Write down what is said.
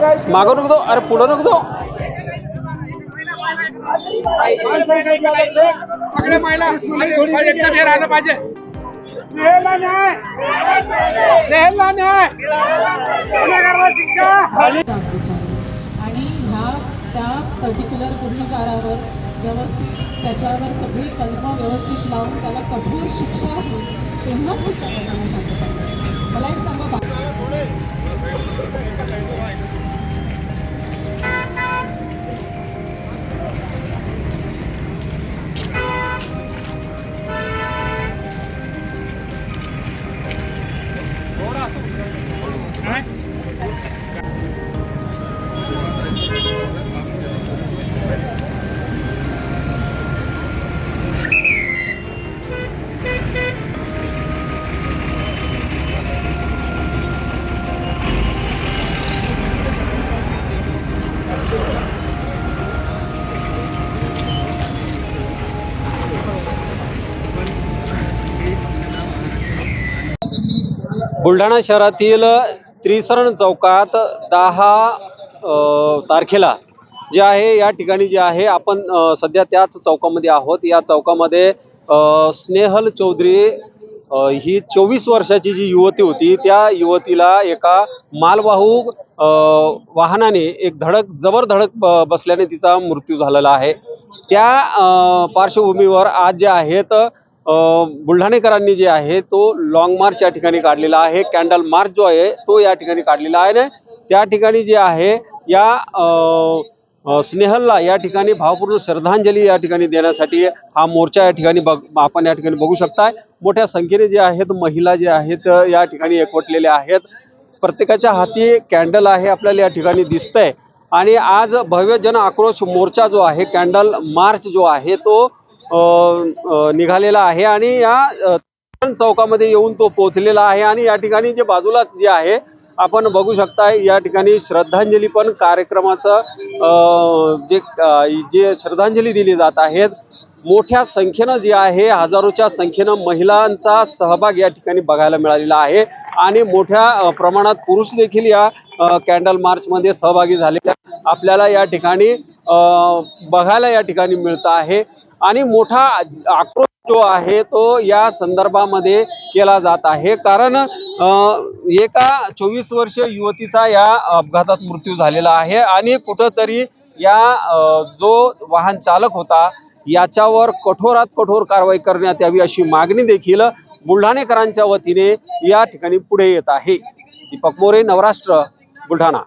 मागं नको जाऊ. अरे पुढं नको जाऊ. आणि ह्या त्या पर्टिक्युलर गुन्हेगारावर व्यवस्थित त्याच्यावर सगळी कलमं व्यवस्थित लावून त्याला कठोर शिक्षा होईल तेव्हाच त्याच्या मनाला शांतता मला एक सांगा बुलढाणा शहरातील त्रिसरण चौकात दहा अ, तारखेला जे आहे या ठिकाणी जे आहे आपण सध्या त्याच चौकामध्ये आहोत. या चौकामध्ये स्नेहल चौधरी ही चोवीस वर्षाची जी युवती होती त्या युवतीला एका मालवाहू अ, वाहनाने एक धडक जबर धडक बसल्याने तिचा मृत्यू झालेला आहे. त्या पार्श्वभूमीवर आज जे आहेत बुलढाणेकरांनी जे आहे तो लॉंग मार्च या ठिकाणी काढलेला आहे. कॅन्डल मार्च जो आहे तो या ठिकाणी काढलेला आहे. ना त्या ठिकाणी जे आहे या स्नेहलला या ठिकाणी भावपूर्ण श्रद्धांजली या ठिकाणी देण्यासाठी हा मोर्चा या ठिकाणी बघ आपण या ठिकाणी बघू शकताय. मोठ्या संख्येने जे आहेत महिला जे आहेत या ठिकाणी एकवटलेल्या आहेत. प्रत्येकाच्या हाती कॅन्डल आहे आपल्याला या ठिकाणी दिसतंय. आणि आज भव्य जन आक्रोश मोर्चा जो आहे कॅन्डल मार्च जो आहे तो निघालेला आहे आणि या चौकामध्ये येऊन तो पोहोचलेला आहे आणि या ठिकाणी जे बाजूलाच जे आहे आपण बघू शकताय या ठिकाणी श्रद्धांजली पण कार्यक्रमाचं अ, जे जे श्रद्धांजली दिली जात आहेत मोठ्या संख्येनं जे आहे हजारोच्या संख्येनं महिलांचा सहभाग या ठिकाणी बघायला मिळालेला आहे आणि मोठ्या प्रमाणात पुरुष देखील या कॅन्डल मार्चमध्ये सहभागी झालेले आपल्याला या ठिकाणी अ, बघायला या ठिकाणी मिळत आहे. आणि मोठा आक्रोश जो आहे तो या संदर्भामध्ये केला जात आहे. कारण एका चोवीस वर्षीय युवतीचा या अपघातात मृत्यू झालेला आहे आणि कुठंतरी या जो वाहन चालक होता याच्यावर कठोरात कठोर कारवाई करण्यात यावी अशी मागणी देखील बुलढाणेकरांच्या वतीने या ठिकाणी पुढे येत आहे. दीपक मोरे नवराष्ट्र बुलढाणा.